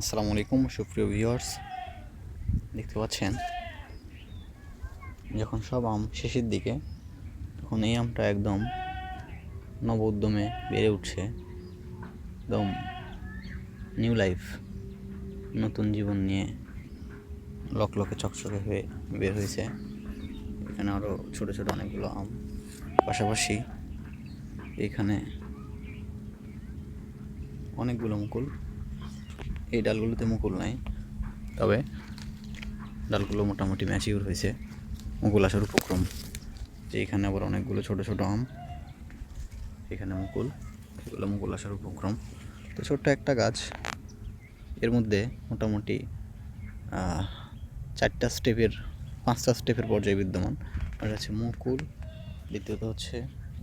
আসসালামু আলাইকুম, সুপ্রিয় ভিউয়ার্স দেখতে পাচ্ছেন, যখন সব আম শেষের দিকে, তখন এই আমটা একদম নব উদ্যমে বেড়ে উঠছে। একদম নিউ লাইফ নতুন জীবন নিয়ে লকলকে চকচকে হয়ে বের হয়েছে। এখানে আরও ছোটো ছোটো অনেকগুলো আম। পাশাপাশি এখানে অনেকগুলো মুকুল এই ডালগুলোতে মুকুল নাই। তবে ডালগুলো মোটামুটি ম্যাচিউর হয়েছে। মুকুল আসার উপক্রম। যে এখানে আবার অনেকগুলো ছোট ছোট আম, এখানে মুকুল, এগুলো মুকুল আসার উপক্রম। তো ছোট্ট একটা গাছ। এর মধ্যে মোটামুটি চারটা স্টেপের, পাঁচটা স্টেপের পর্যায়ে বিদ্যমান। আর হচ্ছে মুকুল, দ্বিতীয়ত হচ্ছে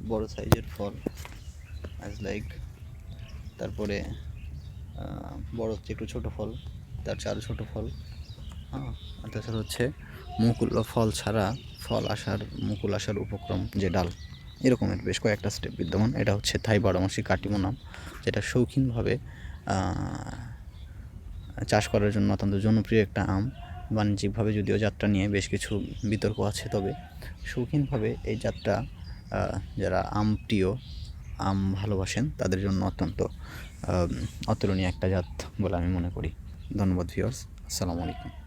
বড় সাইজের ফল অ্যাজ লাইক তারপরে বড় হচ্ছে একটু ছোটো ফল, তার চার ছোটো ফল। হ্যাঁ তাছাড়া হচ্ছে মুকুল, ফল ছাড়া ফল আসার, মুকুল আসার উপক্রম যে ডাল, এরকমের বেশ কয়েকটা স্টেপ বিদ্যমান। এটা হচ্ছে থাই বারোমাসি কাটিমো নাম, যেটা শৌখিনভাবে চাষ করার জন্য অত্যন্ত জনপ্রিয় একটা আম। বাণিজ্যিকভাবে যদিও যাত্রা নিয়ে বেশ কিছু বিতর্ক আছে, তবে শৌখিনভাবে এই যাত্রা যারা আম প্রিয় আম ভালোবাসেন, তাদের জন্য অত্যন্ত অতুলনীয় একটা জাত বলে আমি মনে করি। ধন্যবাদ ভিওর্স আসসালামু আলাইকুম।